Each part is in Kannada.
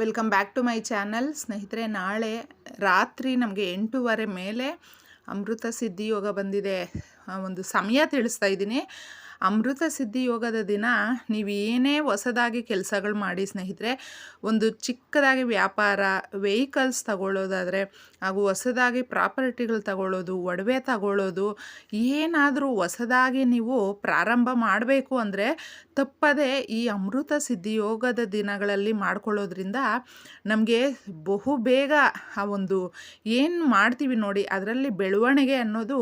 Welcome back to my channel. ಸ್ನೇಹಿತರೆ, ನಾಳೆ ರಾತ್ರಿ ನಮಗೆ ಎಂಟೂವರೆ ಮೇಲೆ ಅಮೃತ ಸಿದ್ಧಿ ಯೋಗ ಬಂದಿದೆ ಒಂದು ಸಮಯ ತಿಳಿಸ್ತಾ ಇದ್ದೀನಿ. ಅಮೃತ ಸಿದ್ಧಿ ಯೋಗದ ದಿನ ನೀವು ಏನೇ ಹೊಸದಾಗಿ ಕೆಲಸಗಳು ಮಾಡಿ ಸ್ನೇಹಿತರೆ, ಒಂದು ಚಿಕ್ಕದಾಗಿ ವ್ಯಾಪಾರ ವೆಹಿಕಲ್ಸ್ ತಗೊಳ್ಳೋದಾದರೆ, ಹಾಗೂ ಹೊಸದಾಗಿ ಪ್ರಾಪರ್ಟಿಗಳು ತಗೊಳ್ಳೋದು, ಒಡವೆ ತಗೊಳ್ಳೋದು, ಏನಾದರೂ ಹೊಸದಾಗಿ ನೀವು ಪ್ರಾರಂಭ ಮಾಡಬೇಕು ಅಂದರೆ ತಪ್ಪದೇ ಈ ಅಮೃತ ಸಿದ್ಧಿ ಯೋಗದ ದಿನಗಳಲ್ಲಿ ಮಾಡ್ಕೊಳ್ಳೋದ್ರಿಂದ ನಮಗೆ ಬಹು ಬೇಗ ಆ ಒಂದು ಏನು ಮಾಡ್ತೀವಿ ನೋಡಿ ಅದರಲ್ಲಿ ಬೆಳವಣಿಗೆ ಅನ್ನೋದು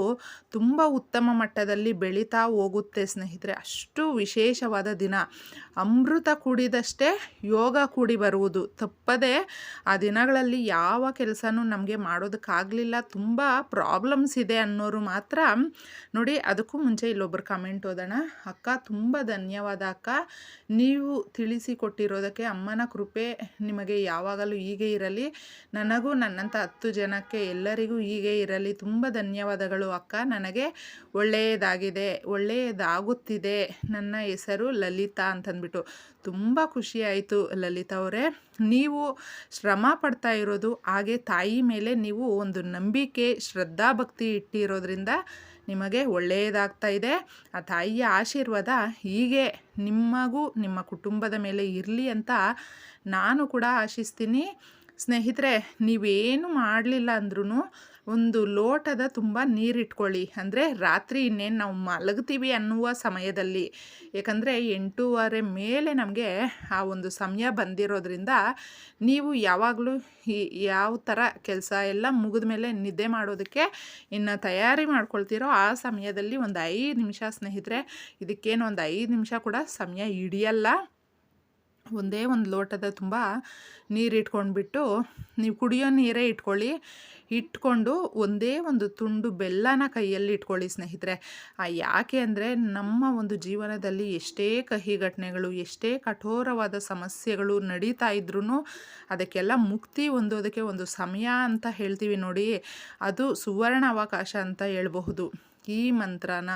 ತುಂಬ ಉತ್ತಮ ಮಟ್ಟದಲ್ಲಿ ಬೆಳೀತಾ ಹೋಗುತ್ತೆ ಸ್ನೇಹಿತರೆ. ಅಷ್ಟು ವಿಶೇಷವಾದ ದಿನ. ಅಮೃತ ಕುಡಿದಷ್ಟೇ ಯೋಗ ಕೂಡಿ ಬರುವುದು. ತಪ್ಪದೆ ಆ ದಿನಗಳಲ್ಲಿ ಯಾವ ಕೆಲಸನೂ ನಮಗೆ ಮಾಡೋದಕ್ಕಾಗಲಿಲ್ಲ. ತುಂಬ ಪ್ರಾಬ್ಲಮ್ಸ್ ಇದೆ ಅನ್ನೋರು ಮಾತ್ರ. ನೋಡಿ, ಅದಕ್ಕೂ ಮುಂಚೆ ಇಲ್ಲೊಬ್ಬರು ಕಮೆಂಟ್ ಓದೋಣ. ಅಕ್ಕ, ತುಂಬ ಧನ್ಯವಾದ ಅಕ್ಕ. ನೀವು ತಿಳಿಸಿಕೊಟ್ಟಿರೋದಕ್ಕೆ ಅಮ್ಮನ ಕೃಪೆ ನಿಮಗೆ ಯಾವಾಗಲೂ ಹೀಗೆ ಇರಲಿ. ನನಗೂ ನನ್ನಂಥ ಹತ್ತು ಜನಕ್ಕೆ ಎಲ್ಲರಿಗೂ ಹೀಗೆ ಇರಲಿ. ತುಂಬ ಧನ್ಯವಾದಗಳು ಅಕ್ಕ. ನನಗೆ ಒಳ್ಳೆಯದಾಗಿದೆ. ಒಳ್ಳೆಯದಾಗುತ್ತಿದೆ ನನ್ನ ಹೆಸರು ಲಲಿತಾ ಅಂತಂದ್ಬಿಟ್ಟು. ತುಂಬ ಖುಷಿ ಆಯಿತು ಲಲಿತಾ ಅವರೇ. ನೀವು ಶ್ರಮ ಪಡ್ತಾ ಇರೋದು, ಹಾಗೆ ತಾಯಿ ಮೇಲೆ ನೀವು ಒಂದು ನಂಬಿಕೆ ಶ್ರದ್ಧಾಭಕ್ತಿ ಇಟ್ಟಿರೋದ್ರಿಂದ ನಿಮಗೆ ಒಳ್ಳೆಯದಾಗ್ತಾ ಇದೆ. ಆ ತಾಯಿಯ ಆಶೀರ್ವಾದ ಹೀಗೆ ನಿಮಗೂ ನಿಮ್ಮ ಕುಟುಂಬದ ಮೇಲೆ ಇರಲಿ ಅಂತ ನಾನು ಕೂಡ ಆಶಿಸ್ತೀನಿ. ಸ್ನೇಹಿತರೆ, ನೀವೇನು ಮಾಡಲಿಲ್ಲ ಅಂದ್ರೂ ಒಂದು ಲೋಟದ ತುಂಬ ನೀರಿಟ್ಕೊಳ್ಳಿ. ಅಂದರೆ ರಾತ್ರಿ ಇನ್ನೇನು ನಾವು ಮಲಗ್ತೀವಿ ಅನ್ನುವ ಸಮಯದಲ್ಲಿ. ಏಕೆಂದರೆ ಎಂಟೂವರೆ ಮೇಲೆ ನಮಗೆ ಆ ಒಂದು ಸಮಯ ಬಂದಿರೋದ್ರಿಂದ ನೀವು ಯಾವಾಗಲೂ ಈ ಯಾವ ಥರ ಕೆಲಸ ಎಲ್ಲ ಮುಗಿದ ಮೇಲೆ ನಿದ್ದೆ ಮಾಡೋದಕ್ಕೆ ಇನ್ನು ತಯಾರಿ ಮಾಡ್ಕೊಳ್ತೀರೋ ಆ ಸಮಯದಲ್ಲಿ ಒಂದು ಐದು ನಿಮಿಷ ಸ್ನೇಹಿತರೆ, ಇದಕ್ಕೇನು ಒಂದು ಐದು ನಿಮಿಷ ಕೂಡ ಸಮಯ ಹಿಡಿಯಲ್ಲ. ಒಂದೇ ಒಂದು ಲೋಟದ ತುಂಬ ನೀರು ಇಟ್ಕೊಂಡ್ಬಿಟ್ಟು ನೀವು ಕುಡಿಯೋ ನೀರೇ ಇಟ್ಕೊಳ್ಳಿ. ಇಟ್ಕೊಂಡು ಒಂದೇ ಒಂದು ತುಂಡು ಬೆಲ್ಲನ ಕೈಯಲ್ಲಿ ಇಟ್ಕೊಳ್ಳಿ ಸ್ನೇಹಿತರೆ. ಆ ಯಾಕೆ ಅಂದರೆ ನಮ್ಮ ಒಂದು ಜೀವನದಲ್ಲಿ ಎಷ್ಟೇ ಕಹಿ ಘಟನೆಗಳು, ಎಷ್ಟೇ ಕಠೋರವಾದ ಸಮಸ್ಯೆಗಳು ನಡೀತಾ ಇದ್ರೂ ಅದಕ್ಕೆಲ್ಲ ಮುಕ್ತಿ ಹೊಂದೋದಕ್ಕೆ ಒಂದು ಸಮಯ ಅಂತ ಹೇಳ್ತೀವಿ ನೋಡಿ. ಅದು ಸುವರ್ಣ ಅವಕಾಶ ಅಂತ ಹೇಳಬಹುದು. ಈ ಮಂತ್ರನ,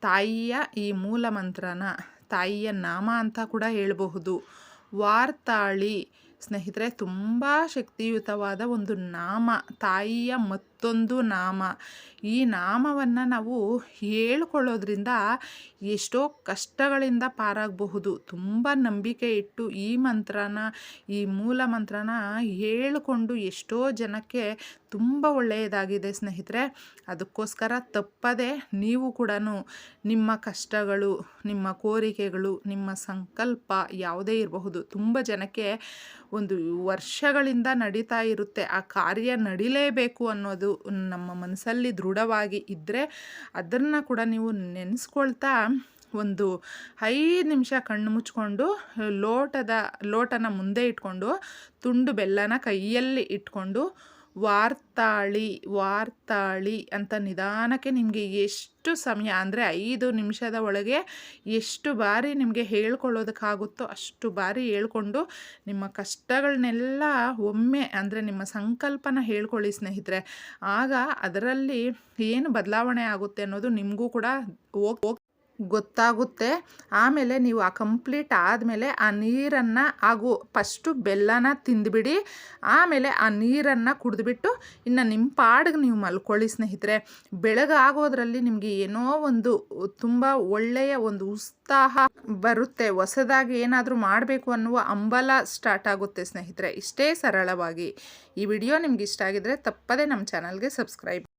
ತಾಯಿಯ ಈ ಮೂಲ ಮಂತ್ರನ, ತಾಯಿಯ ನಾಮ ಅಂತ ಕೂಡ ಹೇಳಬಹುದು. ವಾರ್ತಾಳಿ. ಸ್ನೇಹಿತರೆ, ತುಂಬ ಶಕ್ತಿಯುತವಾದ ಒಂದು ನಾಮ, ತಾಯಿಯ ಮತ್ತೊಂದು ನಾಮ. ಈ ನಾಮವನ್ನು ನಾವು ಹೇಳ್ಕೊಳ್ಳೋದ್ರಿಂದ ಎಷ್ಟೋ ಕಷ್ಟಗಳಿಂದ ಪಾರಾಗಬಹುದು. ತುಂಬ ನಂಬಿಕೆ ಇಟ್ಟು ಈ ಮಂತ್ರನ, ಈ ಮೂಲ ಮಂತ್ರನ ಹೇಳಿಕೊಂಡು ಎಷ್ಟೋ ಜನಕ್ಕೆ ತುಂಬ ಒಳ್ಳೆಯದಾಗಿದೆ ಸ್ನೇಹಿತರೆ. ಅದಕ್ಕೋಸ್ಕರ ತಪ್ಪದೆ ನೀವು ಕೂಡ ನಿಮ್ಮ ಕಷ್ಟಗಳು, ನಿಮ್ಮ ಕೋರಿಕೆಗಳು, ನಿಮ್ಮ ಸಂಕಲ್ಪ ಯಾವುದೇ ಇರಬಹುದು. ತುಂಬ ಜನಕ್ಕೆ ಒಂದು ವರ್ಷಗಳಿಂದ ನಡೀತಾ ಇರುತ್ತೆ. ಆ ಕಾರ್ಯ ನಡಿಲೇಬೇಕು ಅನ್ನೋದು ನಮ್ಮ ಮನಸ್ಸಲ್ಲಿ ದೃಢವಾಗಿ ಇದ್ದರೆ ಅದನ್ನು ಕೂಡ ನೀವು ನೆನೆಸ್ಕೊಳ್ತಾ ಒಂದು ಐದು ನಿಮಿಷ ಕಣ್ಣು ಮುಚ್ಕೊಂಡು ಲೋಟದ, ಲೋಟನ ಮುಂದೆ ಇಟ್ಕೊಂಡು ತುಂಡು ಬೆಲ್ಲನ ಕೈಯಲ್ಲಿ ಇಟ್ಕೊಂಡು ವಾರ್ತಾಳಿ ವಾರ್ತಾಳಿ ಅಂತ ನಿಧಾನಕ್ಕೆ ನಿಮಗೆ ಎಷ್ಟು ಸಮಯ, ಅಂದರೆ ಐದು ನಿಮಿಷದ ಒಳಗೆ ಎಷ್ಟು ಬಾರಿ ನಿಮಗೆ ಹೇಳ್ಕೊಳ್ಳೋದಕ್ಕಾಗುತ್ತೋ ಅಷ್ಟು ಬಾರಿ ಹೇಳ್ಕೊಂಡು ನಿಮ್ಮ ಕಷ್ಟಗಳನ್ನೆಲ್ಲ ಒಮ್ಮೆ, ಅಂದರೆ ನಿಮ್ಮ ಸಂಕಲ್ಪನ ಹೇಳ್ಕೊಳ್ಳಿ ಸ್ನೇಹಿತರೆ. ಆಗ ಅದರಲ್ಲಿ ಏನು ಬದಲಾವಣೆ ಆಗುತ್ತೆ ಅನ್ನೋದು ನಿಮಗೂ ಕೂಡ ಹೋಗಿ ಗೊತ್ತಾಗುತ್ತೆ. ಆಮೇಲೆ ನೀವು ಆ ಕಂಪ್ಲೀಟ್ ಆದಮೇಲೆ ಆ ನೀರನ್ನು ಹಾಗೂ ಫಸ್ಟು ಬೆಲ್ಲನ ತಿಂದುಬಿಡಿ. ಆಮೇಲೆ ಆ ನೀರನ್ನು ಕುಡಿದ್ಬಿಟ್ಟು ಇನ್ನು ನಿಮ್ಮ ಪಾಡಿಗೆ ನೀವು ಮಲ್ಕೊಳ್ಳಿ ಸ್ನೇಹಿತರೆ. ಬೆಳಗಾಗೋದ್ರಲ್ಲಿ ನಿಮಗೆ ಏನೋ ಒಂದು ತುಂಬ ಒಳ್ಳೆಯ ಒಂದು ಉತ್ಸಾಹ ಬರುತ್ತೆ. ಹೊಸದಾಗಿ ಏನಾದರೂ ಮಾಡಬೇಕು ಅನ್ನುವ ಅಂಬಲ ಸ್ಟಾರ್ಟ್ ಆಗುತ್ತೆ ಸ್ನೇಹಿತರೆ. ಇಷ್ಟೇ ಸರಳವಾಗಿ. ಈ ವಿಡಿಯೋ ನಿಮ್ಗೆ ಇಷ್ಟ ಆಗಿದ್ರೆ ತಪ್ಪದೇ ನಮ್ಮ ಚಾನಲ್ಗೆ ಸಬ್ಸ್ಕ್ರೈಬ್